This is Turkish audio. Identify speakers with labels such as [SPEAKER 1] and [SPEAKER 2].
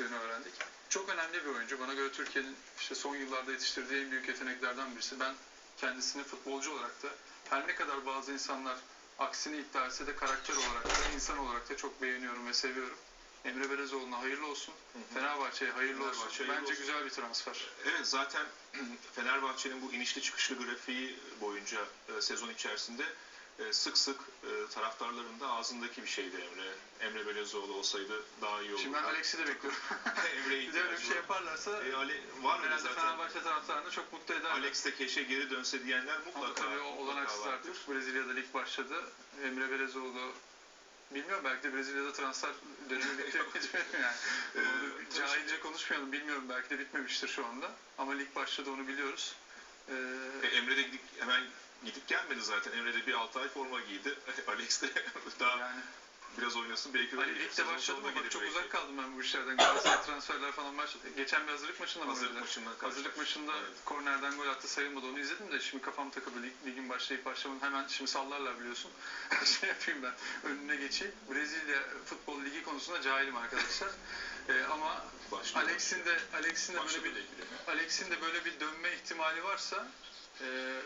[SPEAKER 1] gittiğini öğrendik. Çok önemli bir oyuncu. Bana göre Türkiye'nin işte son yıllarda yetiştirdiği en büyük yeteneklerden birisi. Ben kendisini futbolcu olarak da her ne kadar bazı insanlar aksini iddia etse de karakter olarak da insan olarak da çok beğeniyorum ve seviyorum. Emre Belezoğlu'na hayırlı olsun. Fenerbahçe'ye hayırlı olsun.
[SPEAKER 2] Fenerbahçe'ye
[SPEAKER 1] Bence
[SPEAKER 2] hayırlı olsun.
[SPEAKER 1] güzel bir transfer.
[SPEAKER 2] Evet zaten Fenerbahçe'nin bu inişli çıkışlı grafiği boyunca e, sezon içerisinde e, sık sık e, taraftarların da ağzındaki bir şeydi Emre. Emre Belözoğlu olsaydı daha iyi olurdu.
[SPEAKER 1] Şimdi ben Alex'i de bekliyorum.
[SPEAKER 2] Emre'ye
[SPEAKER 1] bir de öyle bir şey yaparlarsa
[SPEAKER 2] E, Ali, var öyle
[SPEAKER 1] herhalde
[SPEAKER 2] zaten.
[SPEAKER 1] Fenerbahçe taraftarını çok mutlu eder.
[SPEAKER 2] Alex de keşke geri dönse diyenler
[SPEAKER 1] Ama
[SPEAKER 2] mutlaka,
[SPEAKER 1] tabii o
[SPEAKER 2] mutlaka
[SPEAKER 1] olanaksız
[SPEAKER 2] vardır.
[SPEAKER 1] artık. Brezilya'da lig başladı. Emre Belezoğlu bilmiyorum belki de Brezilya'da transfer dönemi bilmiyorum yani.
[SPEAKER 2] Ee,
[SPEAKER 1] cahilce konuşmayalım bilmiyorum belki de bitmemiştir şu anda. Ama lig başladı onu biliyoruz. Ee,
[SPEAKER 2] E, Emre de gidip, hemen gidip gelmedi zaten. Emre de bir 6 ay forma giydi. Alex de daha
[SPEAKER 1] yani
[SPEAKER 2] biraz oynasın belki öyle
[SPEAKER 1] Ali
[SPEAKER 2] gelir.
[SPEAKER 1] ligde
[SPEAKER 2] Sezon
[SPEAKER 1] başladı
[SPEAKER 2] sonunda
[SPEAKER 1] mı? Bak
[SPEAKER 2] gelir
[SPEAKER 1] çok
[SPEAKER 2] belki.
[SPEAKER 1] uzak kaldım ben bu işlerden. Galatasaray transferler falan başladı. Geçen bir hazırlık maçında mı
[SPEAKER 2] Hazırlık
[SPEAKER 1] oynadı?
[SPEAKER 2] maçından
[SPEAKER 1] Hazırlık maçında
[SPEAKER 2] Evet.
[SPEAKER 1] kornerden gol attı sayılmadı. Onu izledim de şimdi kafam takıldı. Lig, ligin başlayıp başlamadı. Hemen şimdi sallarlar biliyorsun. şey yapayım ben. Önüne geçeyim. Brezilya futbol ligi konusunda cahilim arkadaşlar. Ee, ama. Alex'in de Alex'in de böyle bir. Alex'in de böyle bir dönme ihtimali varsa e,